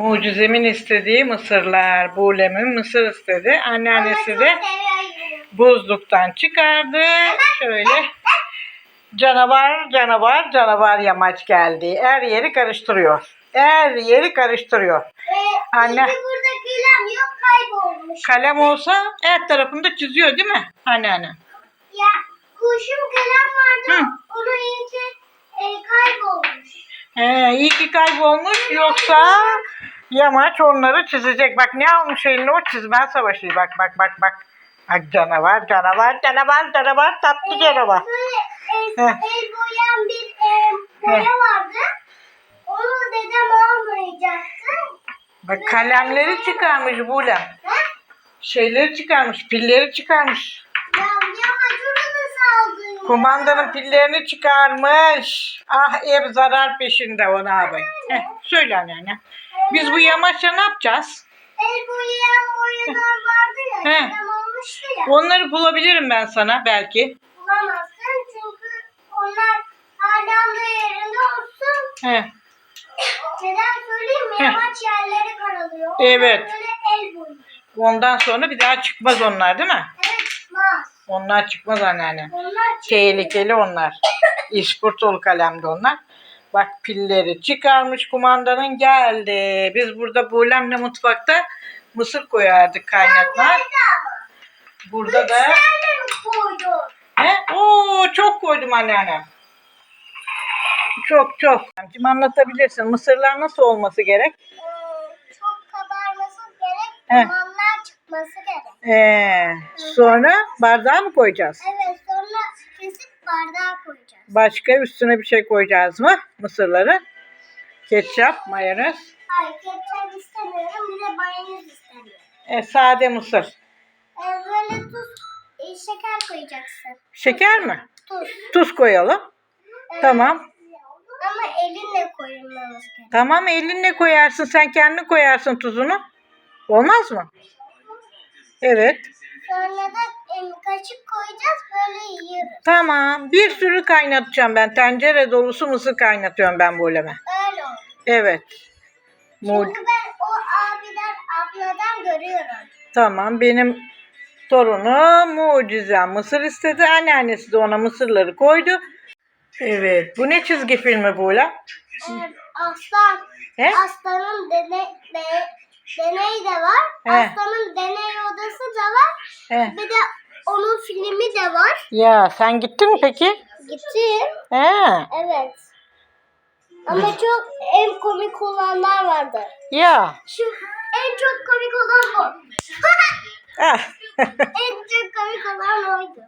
Mucizemin istediği mısırlar. Bulem'in mısır istedi. Anneannesi de buzluktan çıkardı. Şöyle canavar canavar canavar yamaç geldi. Her yeri karıştırıyor. Her yeri karıştırıyor. Anne. Anne. burada gülem yok kaybolmuş. Kalem olsa her tarafında çiziyor değil mi anneanne? Ya kuşum kalem vardı. Hı. Onu iyice e, kaybolmuş. He, iyi ki kaybolmuş yoksa yamaç onları çizecek. Bak ne almış eline o çizmen savaşı. Bak bak bak bak. Bak canavar canavar canavar canavar tatlı canavar. Böyle el, Heh. el boyayan bir e, boya vardı. Onu dedem almayacaktı. Bak kalemleri çıkarmış Bulem. Ha? Şeyleri çıkarmış, pilleri çıkarmış. Ya yamaç onu saldı. Kumandanın pillerini çıkarmış. Ah ev zarar peşinde ona abi. Heh, söyle anneanne. Biz bu yamaçla ne yapacağız? El boyayan boyalar vardı ya. Dedem almıştı ya. Onları bulabilirim ben sana belki. Bulamazsın çünkü onlar hala da yerinde olsun. Heh. Neden söyleyeyim mi? Heh. Yamaç yerleri karalıyor. Onlar Evet. Böyle el boyuyor. Ondan sonra bir daha çıkmaz onlar değil mi? Evet çıkmaz. Onlar çıkmaz anneanne. Onlar. Tehlikeli onlar. İspurtolu kalemde onlar. Bak pilleri çıkarmış kumandanın geldi. Biz burada bulemle mutfakta mısır koyardık kaynatma. Burada da? He? Oo, çok koydum anneanne. Çok çok. Şimdi anlatabilirsin. Mısırlar nasıl olması gerek? Ee, çok kabarması gerek. Heh. Gerek. Ee, sonra bardağa mı koyacağız? Evet sonra kesip bardağa koyacağız. Başka üstüne bir şey koyacağız mı mısırları? Ketçap, mayonez, Hayır ketçap istemiyorum. Bir de mayonez istemiyorum. e, sade mısır. Ee, böyle tuz, e, şeker koyacaksın. Şeker mi? Tuz. Tuz koyalım. Evet. Tamam. Ama elinle koyulmaması gerek. Tamam elinle koyarsın. Sen kendin koyarsın tuzunu. Olmaz mı? Evet. Sonra da em, kaşık koyacağız böyle yiyoruz. Tamam. Bir sürü kaynatacağım ben. Tencere dolusu mısır kaynatıyorum ben bu uleme. Öyle olur. Evet. Mu- Çünkü ben o abiden abladan görüyorum. tamam. Benim torunu mucize mısır istedi. Anneannesi de ona mısırları koydu. Evet. Bu ne çizgi filmi bu ulan? Ee, aslan. He? Aslanın dene, de, deneyi de var. He. Aslanın deney odası da var. He. Bir de onun filmi de var. Ya sen gittin mi peki? Gittim. He. Evet. Ama çok en komik olanlar vardı. Ya. Şu en çok komik olan bu. Ah. en çok komik olan oydu.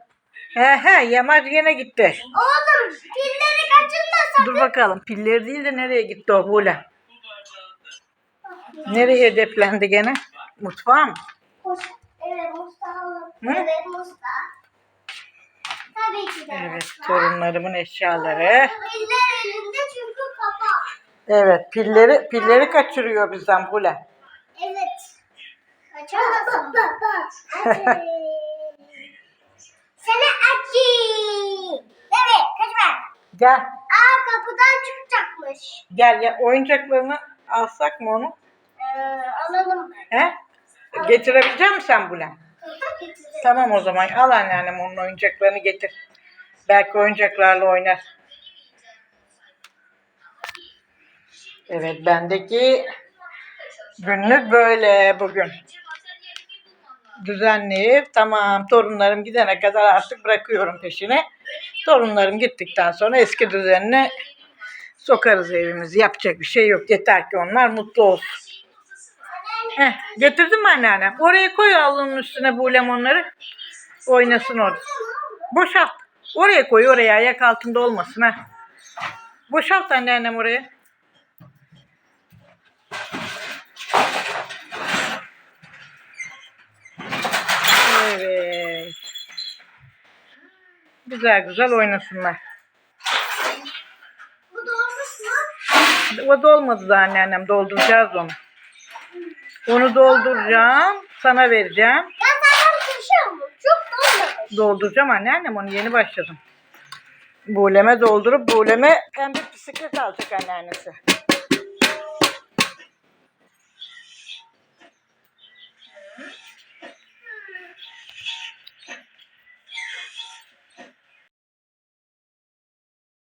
he he yamaç gene gitti. Oğlum pilleri kaçırma Dur bakalım pilleri değil de nereye gitti o Bula? Nereye hedeflendi gene? Mutfağa mı? Koş. Evet Mustafa. Hı? Evet Mustafa. Tabii ki de Evet torunlarımın eşyaları. Piller elinde çünkü kapak. Evet pilleri pilleri kaçırıyor bizden Bula. Evet. Kaçamazsın. Hadi. Sana açayım. Evet kaçma. Gel Aa kapıdan çıkacakmış. gel ya oyuncaklarını alsak mı onu? Ee, alalım. He? Getirebilecek misin sen? Getirdim. Tamam o zaman al anneannem onun oyuncaklarını getir. Belki oyuncaklarla oynar. Evet bendeki günlük böyle bugün. Düzenli tamam torunlarım gidene kadar artık bırakıyorum peşine. Torunlarım gittikten sonra eski düzenine sokarız evimizi. Yapacak bir şey yok. Yeter ki onlar mutlu olsun. Heh, getirdin mi anneannem? Oraya koy alnının üstüne bu lemonları. Oynasın orada. Boşalt. Oraya koy oraya ayak altında olmasın ha. Boşalt anneannem oraya. Evet. Güzel güzel oynasınlar. Bu mu? O dolmadı da anneannem dolduracağız onu. Onu dolduracağım. Sana vereceğim. Ya senden taşıyor mu? Çok dolmamış. Dolduracağım anneannem onu yeni başladım. Buğleme doldurup buğleme pembe bisiklet alacak anneannesi.